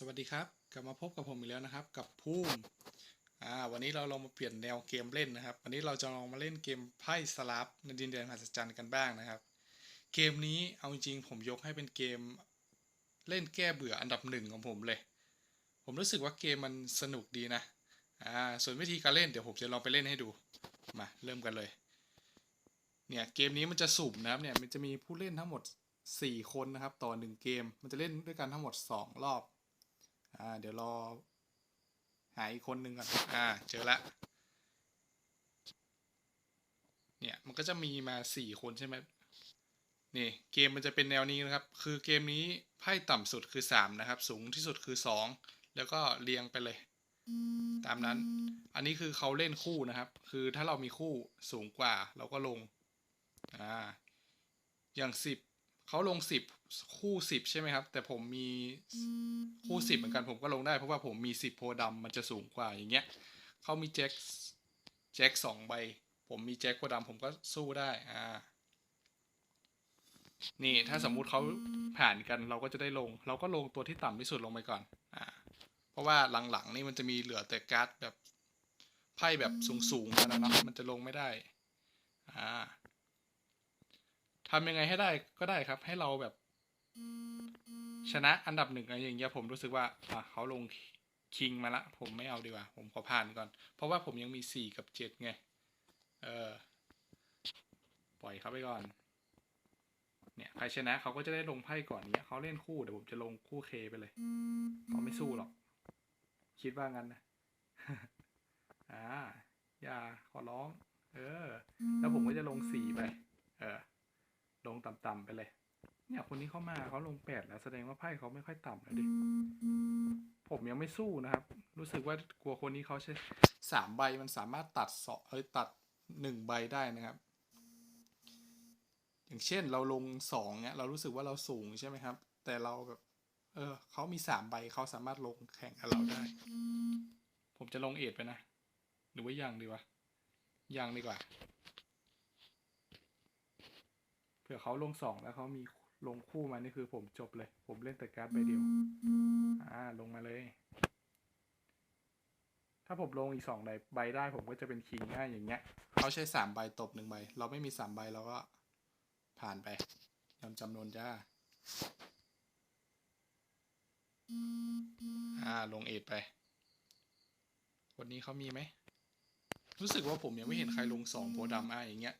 สวัสดีครับกลับมาพบกับผมอีกแล้วนะครับ กับภูมิอ่าวันนี้เราลองมาเปลี่ยนแนวเกมเล่นนะครับ วันนี้เราจะลองมาเล่นเกมไพ่สลับในดินแดนมหัศจรรย์กันบ้างนะครับ เกมนี้เอาจริงๆผมยกให้เป็นเกมเล่นแก้เบื่ออันดับหนึ่งของผมเลย ผมรู้สึกว่าเกมมันสนุกดีนะอ่าส่วนวิธีการเล่นเดี๋ยวผมจะลองไปเล่นให้ดูมาเริ่มกันเลยเนี่ยเกมนี้มันจะสุ่มนะครับเนี่ยมันจะมีผู้เล่นทั้งหมด 4 คนนะครับ ต่อ 1 เกม มันจะเล่นด้วยกันทั้งหมด 2 รอบ อ่าเดี๋ยวรอ หาอีกคนหนึ่งก่อนอ่าเจอละเนี่ยมันก็จะมีมา4คนใช่ไหมนี่เกมมันจะเป็นแนวนี้นะครับ คือเกมนี้ไพ่ต่ำสุดคือ3นะครับ สูงที่สุดคือ2แล้วก็เรียงไปเลย ตามนั้น อันนี้คือเขาเล่นคู่นะครับ คือถ้าเรามีคู่สูงกว่าเราก็ลงอ่าอย่างสิบเขาลงสิบ คู่สิบใช่ไหมครับ แต่ผมมีคู่สิบเหมือนกันผมก็ลงได้เพราะว่าผมมีสิบโพธิ์ดำมันจะสูงกว่าอย่างเงี้ยเขามีแจ็คแจ็คสองใบ ผมมีแจ็คโพธิ์ดำผมก็สู้ได้ อ่า นี่ถ้าสมมุติเขาผ่านกันเราก็จะได้ลง เราก็ลงตัวที่ต่ำที่สุดลงไปก่อน อ่า เพราะว่าหลังๆนี่มันจะมีเหลือแต่การ์ดแบบไพ่แบบสูงๆแล้วนะเนาะมันจะลงไม่ได้ อ่าทำยังไงให้ได้ก็ได้ครับ ให้เราแบบ ชนะอันดับหนึ่งอะไรอย่างเงี้ยผมรู้สึกว่าอะเขาลงคิงมาละ ผมไม่เอาดีกว่า ผมขอผ่านก่อน เพราะว่าผมยังมีสี่กับเจ็ดไง เออ ปล่อยเขาไปก่อน เนี่ยใครชนะเขาก็จะได้ลงไพ่ก่อนเนี้ยเขาเล่นคู่เดี๋ยวผมจะลงคู่เคไปเลยเขาไม่สู้หรอก คิดว่างั้นนะอ่าอย่าขอร้อง เออ แล้วผมก็จะลงสี่ไป เออ ลงต่ำๆไปเลย เนี่ยคนนี้เข้ามาเขาลงแปดแล้วแสดงว่าไพ่เขาไม่ค่อยต่ำแล้วดิผมยังไม่สู้นะครับ รู้สึกว่ากลัวคนนี้เขาใช้สามใบมันสามารถตัดสองเอ้ยตัดหนึ่งใบได้นะครับ อย่างเช่นเราลงสองเนี่ยเรารู้สึกว่าเราสูงใช่ไหมครับ แต่เราแบบเออเขามีสามใบเขาสามารถลงแข่งกับเราได้ ผมจะลงเอ็ดไปนะ หรือว่ายังดีวะยังดีกว่าเผื่อเขาลงสองแล้วเขามี ลงคู่มานี่คือผมจบเลย ผมเล่นแต่การ์ดใบเดียว อ่า ลงมาเลย ถ้าผมลงอีกสองใบใบได้ผมก็จะเป็นคิงง่ายอย่างเงี้ย เขาใช้สามใบตบหนึ่งใบ เราไม่มีสามใบเราก็ผ่านไปยอมจำนวนจ้า อ่า ลงเอ็ดไปคนนี้เขามีไหม รู้สึกว่าผมยังไม่เห็นใครลงสองโพธิ์ดำอะอย่างเงี้ย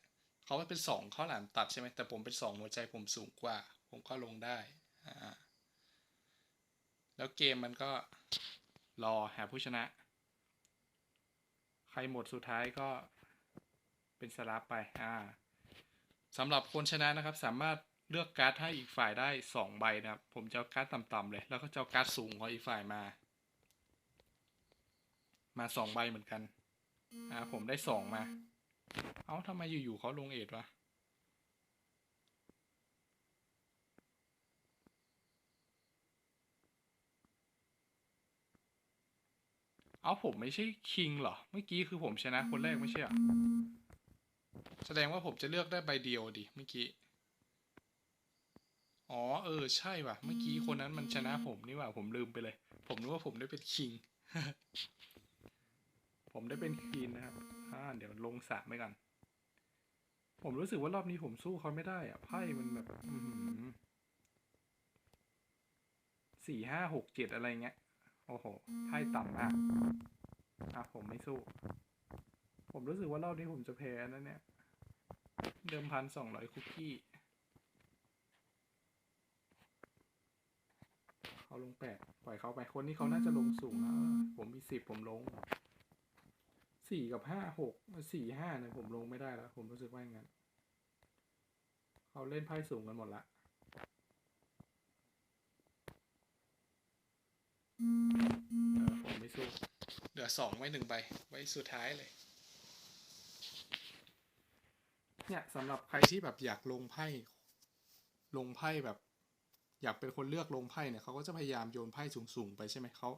เขาเป็นสองข้าวหลามตัดใช่ไหมแต่ผมเป็นสองหัวใจผมสูงกว่า ผมก็ลงได้อ่าแล้วเกมมันก็รอหาผู้ชนะ ใครหมดสุดท้ายก็เป็นสลับไปอ่าสำหรับคนชนะนะครับ สามารถเลือกการ์ดให้อีกฝ่ายได้สองใบนะครับ ผมจะเอาการ์ดต่ำๆเลย แล้วก็จะเอาการ์ดสูงของอีกฝ่ายมา มาสองใบเหมือนกัน อ่า ผมได้สองมา เอ้าทำไมอยู่ๆเขาลงเอ็ดวะเอาผมไม่ใช่คิงเหรอ เมื่อกี้คือผมชนะคนแรกไม่ใช่หรอ แสดงว่าผมจะเลือกได้ใบเดียวดิเมื่อกี้ อ๋อเออใช่ว่ะ เมื่อกี้คนนั้นมันชนะผมนี่ว่าผมลืมไปเลย ผมนึกว่าผมได้เป็นคิง ผมได้เป็นควีนนะครับ เดี๋ยวลงสามไปก่อนผมรู้สึกว่ารอบนี้ผมสู้เขาไม่ได้อะไพ่มันแบบอื้อหือสี่ห้าหกเจ็ดอะไรเงี้ย โอ้โหไพ่ต่ำมากอะผมไม่สู้ ผมรู้สึกว่ารอบนี้ผมจะแพ้นะเนี่ย เดิมพันสองร้อยคุกกี้ เขาลงแปดปล่อยเขาไปคนนี้เขาน่าจะลงสูงนะเออผมมีสิบผมลง สี่กับห้าหกสี่ห้าเนี่ยผมลงไม่ได้แล้ว ผมรู้สึกว่าอย่างนั้นเขาเล่นไพ่สูงกันหมดละเออผมไม่สู้เหลือสองไว้หนึ่งใบ ไว้สุดท้ายเลย เนี่ยสำหรับใครที่แบบอยากลงไพ่ ลงไพ่แบบ อยากเป็นคนเลือกลงไพ่เนี่ยเขาก็จะพยายามโยนไพ่สูงๆไปใช่ไหมเขา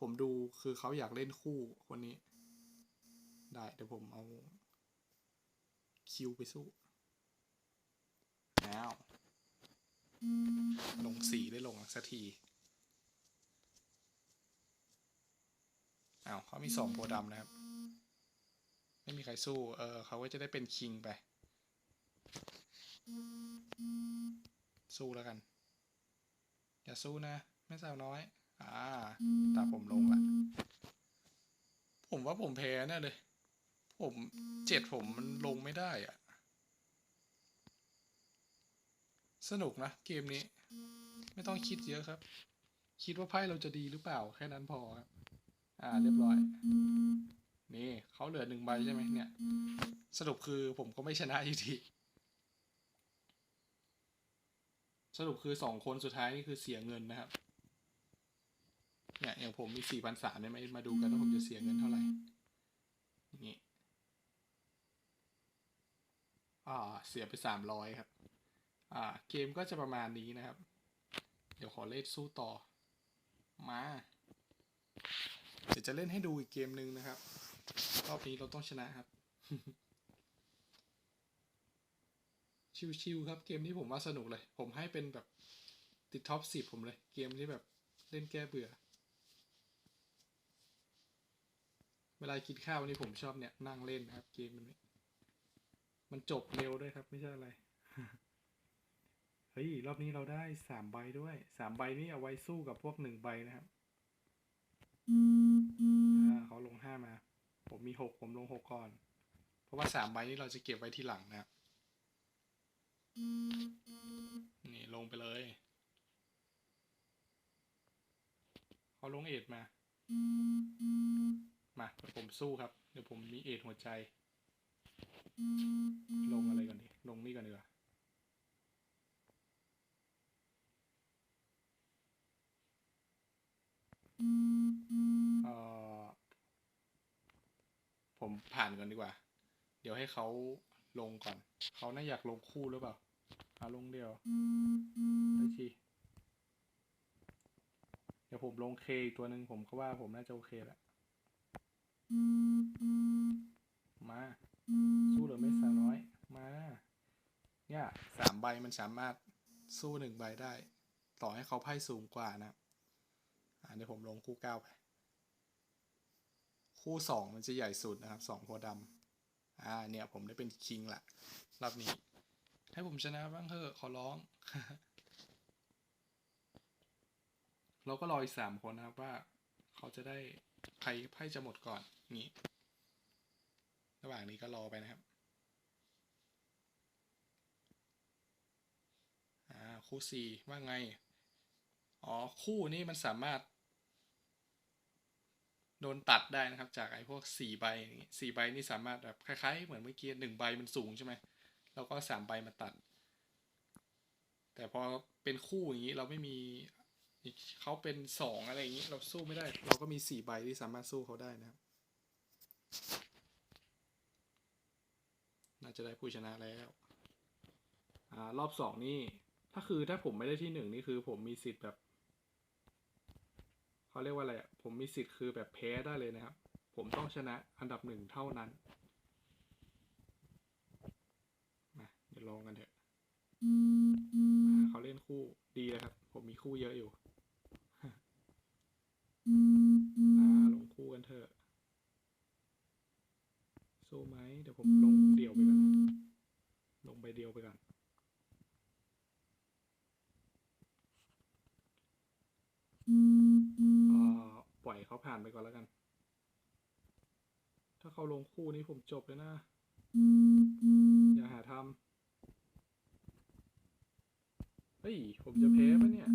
ผมดูคือเขาอยากเล่นคู่คนนี้ ได้เดี๋ยวผมเอาคิวไปสู้แล้วลงสีได้ลงสักทีอ้าวเขามีสองโพดำนะครับ ไม่มีใครสู้ เออเขาก็จะได้เป็นคิงไป สู้แล้วกัน อย่าสู้นะแม่สาวน้อย อ่า ตาผมลงละ ผมว่าผมแพ้แน่เลย ผมเจ็ดผมมันลงไม่ได้อะสนุกนะเกมนี้ ไม่ต้องคิดเยอะครับ คิดว่าไพ่เราจะดีหรือเปล่า แค่นั้นพอครับ อ่า เรียบร้อย นี่เขาเหลือหนึ่งใบใช่ไหมเนี่ย สรุปคือผมก็ไม่ชนะอยู่ดีสรุปคือสองคนสุดท้ายนี่คือเสียเงินนะครับ เนี่ยอย่างผมมีสี่พันสามเนี่ยมามาดูกันว่าผมจะเสียเงินเท่าไหร่นี่ อ่าเสียไปสามร้อยครับ อ่า เกมก็จะประมาณนี้นะครับ เดี๋ยวขอเล่นสู้ต่อ มา เดี๋ยวจะเล่นให้ดูอีกเกมหนึ่งนะครับ รอบนี้เราต้องชนะครับ ชิวๆครับ เกมนี้ผมว่าสนุกเลย ผมให้เป็นแบบติดท็อปสิบผมเลย เกมที่แบบเล่นแก้เบื่อ เวลากินข้าวนี่ผมชอบเนี่ยนั่งเล่นนะครับ เกมมันนี้ มันจบเร็วด้วยครับ ไม่ใช่อะไร เฮ้ย รอบนี้เราได้สามใบด้วย สามใบนี้เอาไว้สู้กับพวกหนึ่งใบนะครับ อ่าเขาลงห้ามา ผมมีหกผมลงหกก่อน เพราะว่าสามใบนี้เราจะเก็บไว้ทีหลังนะครับ นี่ลงไปเลยเขาลงเอ็ดมา มาเดี๋ยวผมสู้ครับ เดี๋ยวผมมีเอ็ดหัวใจ ลงอะไรก่อนดี ลงนี่ก่อนดีกว่าเอ่อผมผ่านก่อนดีกว่า เดี๋ยวให้เขาลงก่อน เขาน่าอยากลงคู่หรือเปล่าอาลงเดียว ได้ทีเดี๋ยวผมลงเคอีกตัวหนึ่งผมก็ว่าผมน่าจะโอเคแล้ว เนี่ยสามใบมันสามารถสู้หนึ่งใบได้ ต่อให้เขาไพ่สูงกว่านะครับอ่าเดี๋ยวผมลงคู่เก้าไป คู่สองมันจะใหญ่สุดนะครับสองโพดำอ่าเนี่ยผมได้เป็นคิงละรอบนี้ ให้ผมชนะบ้างเถอะขอร้อง เราก็รออีกสามคนนะครับว่า เขาจะได้ใครไพ่จะหมดก่อนงี้ ระหว่างนี้ก็รอไปนะครับ อ่า คู่สี่ว่าไง อ๋อ คู่นี้มันสามารถ โดนตัดได้นะครับ จากไอ้พวกสี่ใบสี่ใบนี่สามารถแบบคล้ายๆ เหมือนเมื่อกี้หนึ่งใบมันสูงใช่ไหมเราก็สามใบมาตัด แต่พอเป็นคู่อย่างนี้เราไม่มีเขาเป็นสองอะไรอย่างนี้ เราสู้ไม่ได้ เราก็มีสี่ใบที่สามารถสู้เขาได้นะครับ น่าจะได้ผู้ชนะแล้วอ่ารอบสองนี่ ถ้าคือถ้าผมไม่ได้ที่หนึ่งนี่คือ ผมมีสิทธิ์แบบเขาเรียกว่าอะไรอะผมมีสิทธิ์คือแบบแพ้ได้เลยนะครับ ผมต้องชนะอันดับหนึ่งเท่านั้นมาเดี๋ยวลองกันเถอะเขาเล่นคู่ดีเลยครับ ผมมีคู่เยอะอยู่ อ่าลงคู่กันเถอะ สู้ไหม เดี๋ยวผมลงเดี่ยวไปก่อนนะลงใบเดียวไปก่อน ปล่อยเขาผ่านไปก่อนแล้วกัน ถ้าเขาลงคู่นี้ผมจบเลยนะ อย่าหาทำเฮ้ย ผมจะแพ้ปะเนี่ย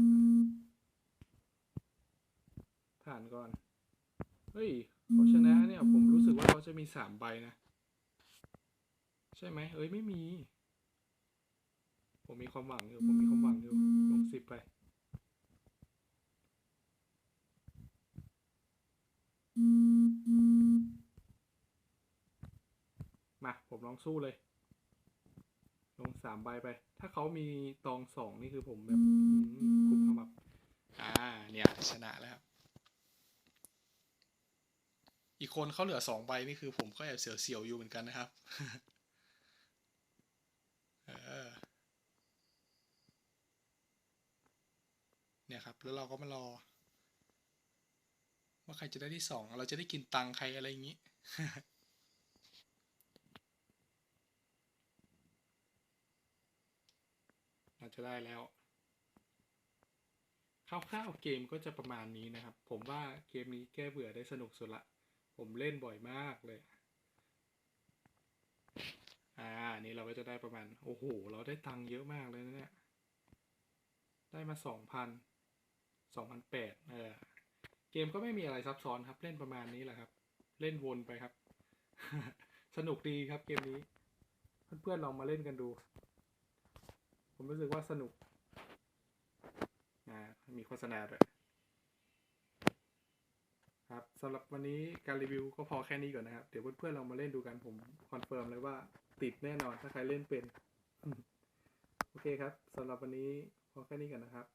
ผ่านก่อน เฮ้ยเขาชนะเนี่ย ผมรู้สึกว่าเขาจะมีสามใบนะ ใช่ไหม เอ้ย ไม่มี ผมมีความหวังอยู่ ผมมีความหวังอยู่ ลงสิบไป มา ผมลองสู้เลย ลงสามใบไป ถ้าเขามีตองสองนี่คือผมแบบคุมขมับอ่า เนี่ย ชนะแล้วครับ อีกคนเขาเหลือสองใบนี่คือผมก็แอบเสียวๆอยู่เหมือนกันนะครับเนี่ยครับ แล้วเราก็มารอ ว่าใครจะได้ที่สองเราจะได้กินตังใครอะไรอย่างนี้เราจะได้แล้วคร่าวๆเกมก็จะประมาณนี้นะครับ ผมว่าเกมนี้แก้เบื่อได้สนุกสุดละ ผมเล่นบ่อยมากเลย อ่านนี้เราก็จะได้ประมาณ โอ้โห เราได้ตังค์เยอะมากเลยนะเนี่ย ได้มาสองพันสองพันแปดเออ เกมก็ไม่มีอะไรซับซ้อนครับ เล่นประมาณนี้แหละครับ เล่นวนไปครับ สนุกดีครับเกมนี้ เพื่อนๆลองมาเล่นกันดู ผมรู้สึกว่าสนุกอ่ามีโฆษณาด้วยครับสำหรับวันนี้การรีวิวก็พอแค่นี้ก่อนนะครับ เดี๋ยวเพื่อนๆลองมาเล่นดูกันผมคอนเฟิร์มเลยว่าติดแน่นอนถ้าใครเล่นเป็น โอเคครับสำหรับวันนี้พอแค่นี้ก่อนนะครับ